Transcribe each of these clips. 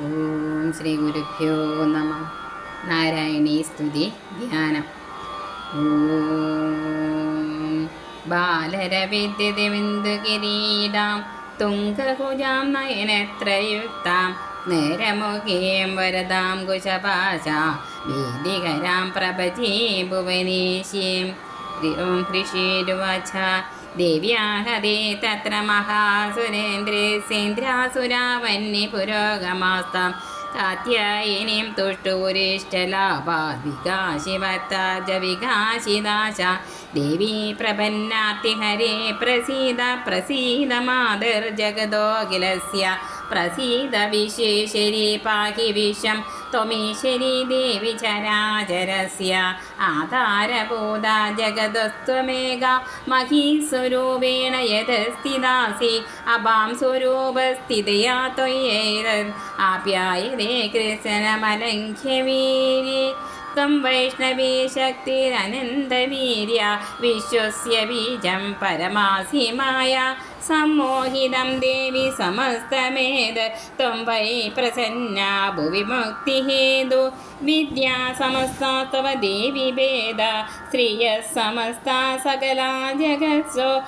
ഓം ശ്രീ ഗുരുഭ്യോ നമ. നാരായണീ സ്തുതി ധ്യാനം. ഓം ബാലരവിദ്യതിബിന്ദു കിരീടാം തുംഗകുജാം നയനത്രയുക്താം. നേരമുഖീം വരദാം കുശപാശ. വേദികരാം പ്രഭജീ ഭുവനേശ്യം. ഓം ഹൃഷീരുവാച ദേവ്യാഹതേ തത്ര മഹാസുരേന്ദ്രേന്ദ്രാസുരാവന്യ പുരോഗമാസ്താം. കാത്യായനീം തുഷ്ടൂരിഷ്ടലാഭാവികാശിവത്താജ വികാശിദാശ ദേവീ പ്രപന്നാതി ഹരേ പ്രസീത പ്രസീത മാതർ ജഗദോഖിലസ്യ പ്രസീത വിശേഷരി പാഹി വിഷം ത്വമീശ്വരി ദേവി ചരാചരസ്യ. ആധാരഭൂത ജഗതസ്ത്വമേക മഹീസ്വരൂപേണ യഥസ്ഥിതാസി അപാം സ്വരൂപസ്ഥിതയാ ത്വയ്യൈരത് ആപ്യായ കൃഷ്ണമലംഖ്യവീരി त्वं वैष्णवी शक्तिरनन्दवीर्या विश्वस्य बीजं परमासि माया। सम्मोहितं देवि समस्तमेद त्वं वै प्रसन्ना भुवि मुक्तिहेतु। विद्या समस्ता तव देवि वेद श्रियः समस्ता सकला जगत्सो।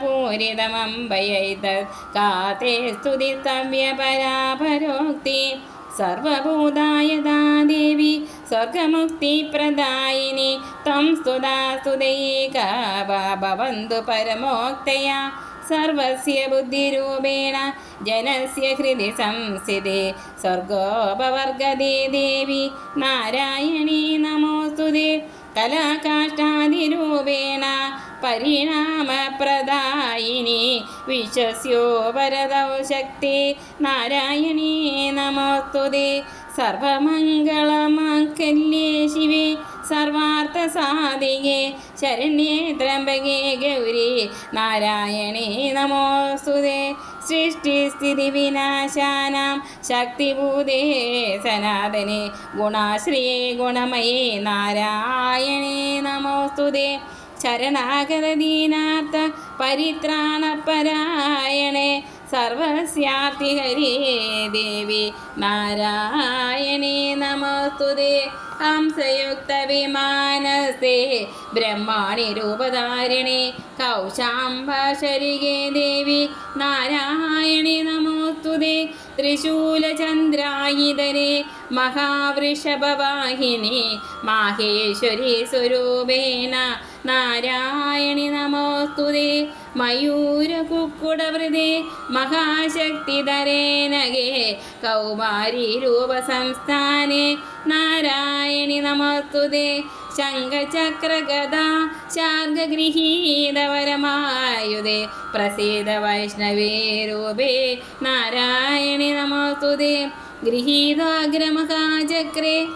पूरितमम्बयैतत् का ते स्तुतिस्तव्यपरापरोक्ति സർവഭൂതായതാ ദേവി സ്വർഗമുക്തിപ്രദായിനി ത്വം സ്തുതാ സ്തുതൈകാ ഭവന്തു പരമോക്തയാ. സർവസ്യ ബുദ്ധിരൂപേണ ജനസ്യ ഹൃദി സംസ്ഥിതേ സ്വർഗോപവർഗദേ ദേവി നാരായണീ നമോസ്തുതേ. കലാകാഷ്ടാദിരൂപേണ പരിണാമപ്രദായിനി വിശ്വസ്യോ വരദൗ ശക്തി നാരായണീ നമോസ്തുതി. സർവമംഗളമാക്കല്യേ ശിവേ സർവാർത്ഥസാധികേ ശരണ്യേ ത്രംബകേ ഗൗരി നാരായണേ നമോസ്തുതേ. സൃഷ്ടിസ്ഥിതി വിനാശാനാം ശക്തിഭൂതേ സനാതനേ ഗുണാശ്രീ ഗുണമയേ നാരായണേ നമോസ്തുതേ. ശരണാഗതദീനാർത്ഥ പരിത്രാണപരായണേ സർവസ്യാർത്തിഹരേ ദേവി നാരായണേ നമസ്തുതേ. ഹംസയുക്തവിമാനസ്തേ ബ്രഹ്മാണി രൂപധാരിണി. കൗശാംബരികേ ദേവി നാരായണി നമോസ്തുതേ. ത്രിശൂലചന്ദ്രായുധരെ. മഹാവൃഷഭവാഹിനി. മാഹേശ്വരി സ്വരൂപേണ. നാരായണി നമോസ്തുതേ മയൂരകുക്കുടവൃതേ മഹാശക്തിധരേനകേ കൗമാരി രൂപസംസ്ഥാനെ നാരായണി നമസ്തുതേ ശംഖചക്രഗത ശാർഗഗൃഹീതവരമായുധേ പ്രസീത വൈഷ്ണവേ രൂപേ നാരായണി നമസ്തുതേ ഗൃഹീതാഗ്രമഹാചക്രേ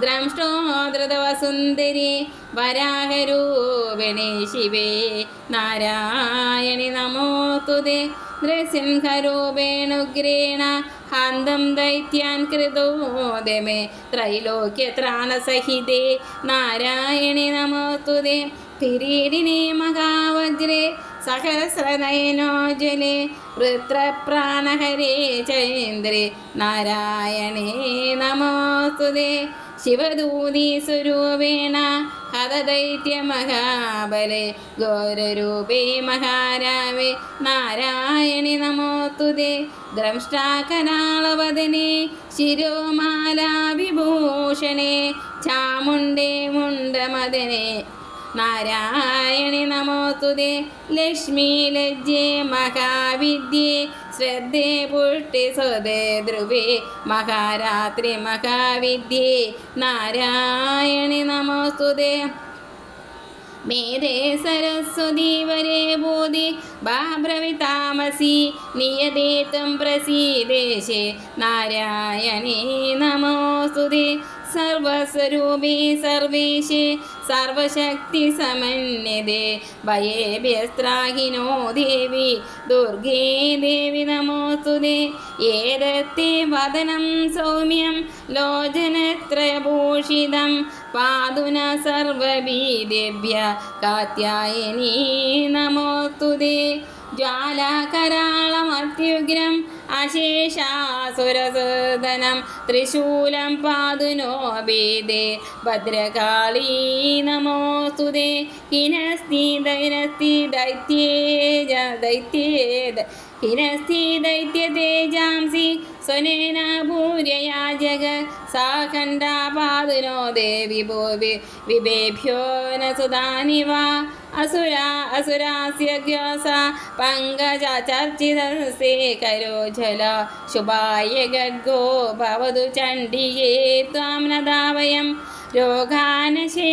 ദ്രംഷ്ടോദ്രതവസുന്ദരി വരാഹരൂപിണി ശിവേ നാരായണി നമോസ്തുതേ നൃസിംഹരൂപേണുഗ്രേണ ഹന്തം ദൈത്യാൻ കൃതോദമേ ത്രൈലോക്യത്രാണസഹിതേ. നാരായണി നമോസ്തുതേ കിരീടിനെ മഹാവജ്രേ. സഹസ്രനയനോജലെ വൃത്രപ്രാണഹരേ ചൈന്ദ്രേ നാരായണേ നമോസ്തുതേ ശിവദൂതി സ്വരൂപേണ ഹതദൈത്യമഹാബലെ ഘോരരൂപേ മഹാരാവേ നാരായണി നമോസ്തുതേ. ദ്രംഷ്ടാകരാളവദനെ ശിരോമാലാവിഭൂഷണേ ചാമുണ്ടേ മുണ്ടമദനെ നാരായണി നമോസ്തുതേ ലക്ഷ്മി ലജ്ജേ മഹാവിദ്യേ. ശ്രദ്ധേ പുഷ്ടി സ്വദേ ധ്രുവേ. മഹാരാത്രി മഹാവിദ്യേ. നാരായണി നമോസ്തുതേ മേധേ സരസ്വതി വരേ ബോധി. ബാബ്രവിതാമസി നിയതേ ത്വം പ്രസീദേശേ നാരായണേ നമോസ്തുതേ സർവസ്വരൂപേ സർവേശേ സർവശക്തി സമന്യതേ. ഭയേഭ്യസ്ത്രാഹിനോ ദേവി ദുർഗേ ദേവി നമോസ്തുതേ. ഏതത്തെ വദനം സൗമ്യം ലോചനത്രയഭൂഷിതം. പാതുന സർവഭീദേഭ്യ കാത്യായനീ നമോസ്തുതേ. ജ്വാലാകരാളമത്യുഗ്രം അശേഷാസുരസദനം ത്രിശൂലം പാതുനോ ഭേദേ ഭദ്രകാളീ നമോസ്തുതേ. ഹിനസ്തി ദൈനസ്തി ദൈത്യേ ദൈത്യേ ഹിനസ്തി ദൈത്യതേജാംസി സ്വനേന ഭൂര്യയാ ജഗ സാ ഖണ്ഡാ പാതുനോ ദേവി ഭൂവി വിഭേഭ്യോ ന സുതാനിവ അസുരാ അസുരാസ്യ ഗ്യാസ പങ്കജ ചർച്ചിതസ്തേ കരോജല ശുഭായ ഗഡ്ഗോ ഭവതു ചണ്ഡികേ ത്വാം നദാവയം രോഗാനശേഷാനഭകം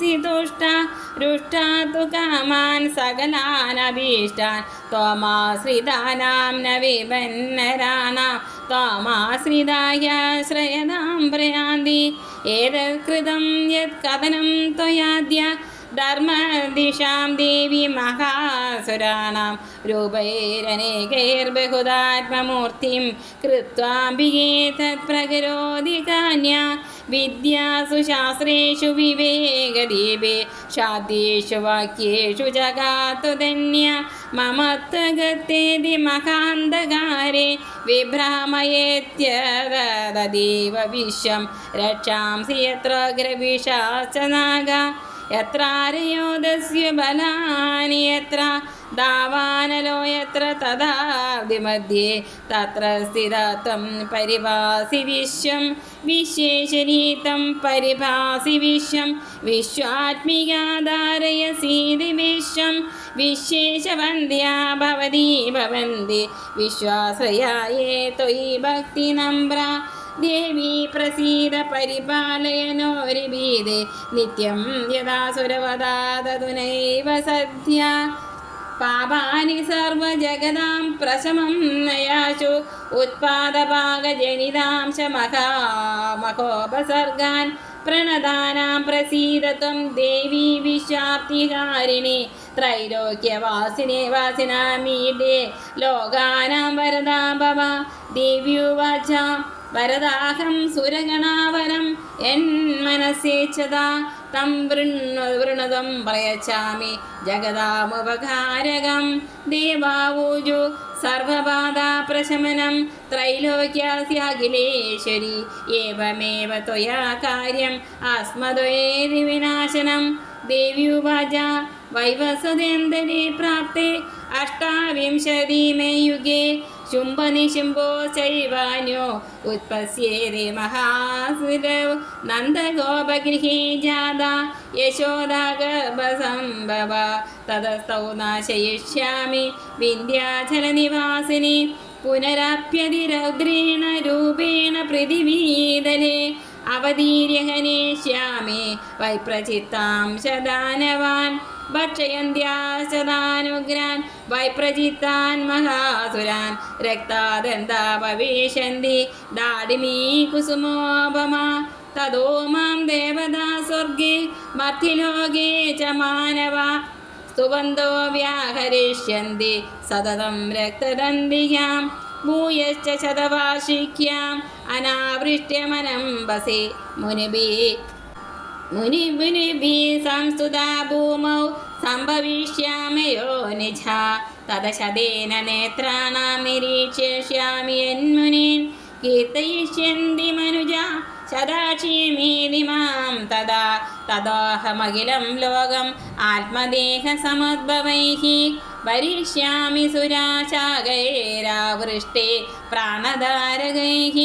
സിതുഷ്ട रुष्टा तु कामान् सकलानभीष्टान् തോമാശ്രിതാനാം നവിപന്നരാണാം തോമാശ്രിതായ ശ്രയതാം പ്രയാന്തി ഏതത്കൃതം യത്കഥനം ത്വയാദ്യ ധർമ്മദിശാം ദേവി മഹാസുരാണാം രൂപൈരനേകൈർബഹുദാത്മമൂർത്തിം കൃത്വാംബികേ തത്പ്രകരോധി കാന്യ വിദ്യാസു ശാസ്ത്രേഷു വിവേകദീപേ ശാദ്യേഷു വാക്യേഷു ജഗാത്തു ധന്യ മമത്വഗത്തേതി മഹാന്തകാരെ വിഭ്രാമയേത്യതീവ വിശ്വം രക്ഷാംസി യത്ര ഗ്രവിഷാസനാഗ യത്രാരയോദസ്യ ബലാനി യത്ര दावानलो यत्र तदा मध्ये तत्र स्थितं परिभासि विश्वं विश्वेशनीतं परिभासि विश्वं विश्वात्मिकाधारयसीति विश्वं विश्वेशवन्द्या भवती भवन्ति विश्वाश्रयाये त्वयि भक्तिनम्रा देवी प्रसीद परिपालयनोरिभीदे नित्यं यदा सुरवदादधुनैव सद्या पापानि പാപാനി സർവജഗതാം പ്രശമം നയാശു. ഉത്പാദപാകജനിതാം ശമഹാമഹോപസർഗാൻ പ്രണതാനാം പ്രസീദത്വം ദേവി വിശാപ്തികാരിണി ത്രൈലോക്യവാസിനെ വാസിനാമീഡേ ലോകാനാം വരദാഭവ ദേവ്യുവാച. വരദാഹം സുരഗണാവരം എൻ മനസ്സേച്ഛതാ. തം വൃണതം പ്രയച്ചാമി ജഗതാമുപകാരകം ദേവാവൂജു സർവബാധാ പ്രശമനം ത്രൈലോക്യാസ്യാഖിലേശ്വരി ഏവമേവ ത്വയാ കാര്യം. ആസ്മദ്വേതി വിനാശനം. ദേവ്യുവാച വൈവസതേന്തരെ പ്രാപ്തേ. അഷ്ടാവിംശതിമേ യുഗേ ശുംഭനിശുംഭോ ശൈവാനോ ഉത്പസ്യേതി മഹാസുര നന്ദഗോപഗൃഹീ ജാത യശോദാഗർഭസംഭവ. തതസ്ഥൗ നാശയിഷ്യാമി വിന്ധ്യാചലനിവാസിനി. പുനരപ്യതിരൗദ്രേണ രൂപേണ പൃഥിവീതലേ. അവതീര്യ ഹനേഷ്യാമി വൈപ്രചിത്താം ശദാനവാൻ ഭക്ഷയന്ത്യാശതാനുഗ്രാൻ വൈപ്രജിത്താൻ മഹാസുരാൻ. രക്താദന്താ ഭവിഷ്യന്തി ദാഡിമീ കുസുമോപമ. തതോ മാം ദേവതാ സ്വർഗേ മർത്തിലോകേ ച മാനവ. സ്തുവന്തോ വ്യാഹരിഷ്യന്തി സതതം രക്തദന്തിയാം ഭൂയശ്ച ശതവാർഷിക്യാം അനാവൃഷ്ട്യമനംബസേ മുനിഭി മുനിമുനിഭി സംസ്തുതാ ഭൂമൗ സംഭവിഷ്യാമയോ നിജ. തദശതേന നേത്രാണാം നിരീക്ഷിഷ്യാമി യന്മുനീൻ കീർത്തയിഷ്യന്തി മനുജ സദാക്ഷീമീതി മാം തദാ തദോഹമഖിലം ലോകം ആത്മദേഹസമുദ്ഭവൈः വരിഷ്യാമി സുരാശാകൈരാവൃഷ്ടേ പ്രാണധാരകൈः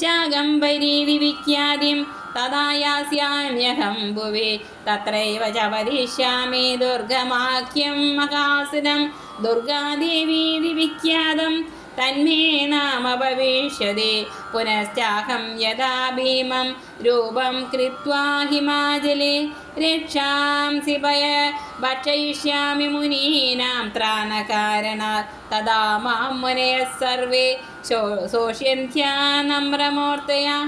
ശാകംബരീതി വിഖ്യാതിം തഥാ യാസ്യാമ്യഹം ഭുവി തത്രൈവ ച വരിഷ്യാമി ദുർഗമാഖ്യം മഹാസുരം ദുർഗാദേവീതി വിഖ്യാതം തന്മേ നാമ ഭവിഷ്യതി. പുനശ്ചാഹം യഥാ ഭീമം. രൂപം കൃത്വാ ഹിമാചലെ. രക്ഷാംസി ഭയ ഭക്ഷയിഷ്യാമി മുനീനാം ത്രാണകാരണ തഥാ മാം മുനയः സർവേ. ശോഷ്യന്ത്യാ നമ്രമൂർത്തയാ.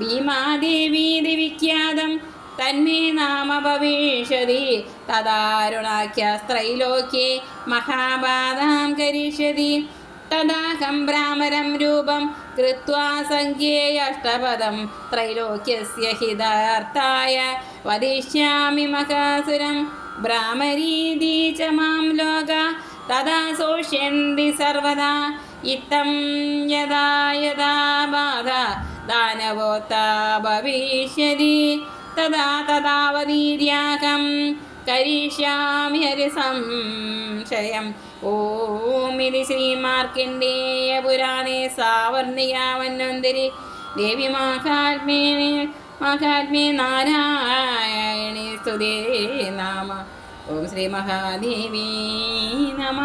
ഭീമാദേവീതി വിഖ്യാതം തന്മേ നാമ തദാരുണാഖ്യ തദാരുണാഖ്യസ്ത്രൈലോക്യേ മഹാബാധാം കരിഷ്യതി. തദാഹം ഭ്രാമരം രൂപം കൃത്വാ സംഖ്യേയഷ്ടപദം ത്രൈലോക്യസ്യ ഹിതാർത്ഥായ വദിഷ്യാമി മഹാസുരം. ഭ്രാമരീതി ച മാം ലോക. തദാ സോഷ്യന്തി സർവദാ. ഇത്തം യഥാ യഥാ ബാധ ദാനവോത്താ ഭവിഷ്യതി തഥാ തഥാവതീര്യാകം കരിഷ്യാമി ഹരിസംശയം. ഓമിതി ശ്രീമാർക്കണ്ഡേയ പുരാണേ സാവർണിയാവന്നൊന്തിരി ദേവി മാഹാത്മ്യേ മഹാത്മേ നാരായണി സ്തുതേ നാമ. ഓം ശ്രീ മഹാദേവി നമ.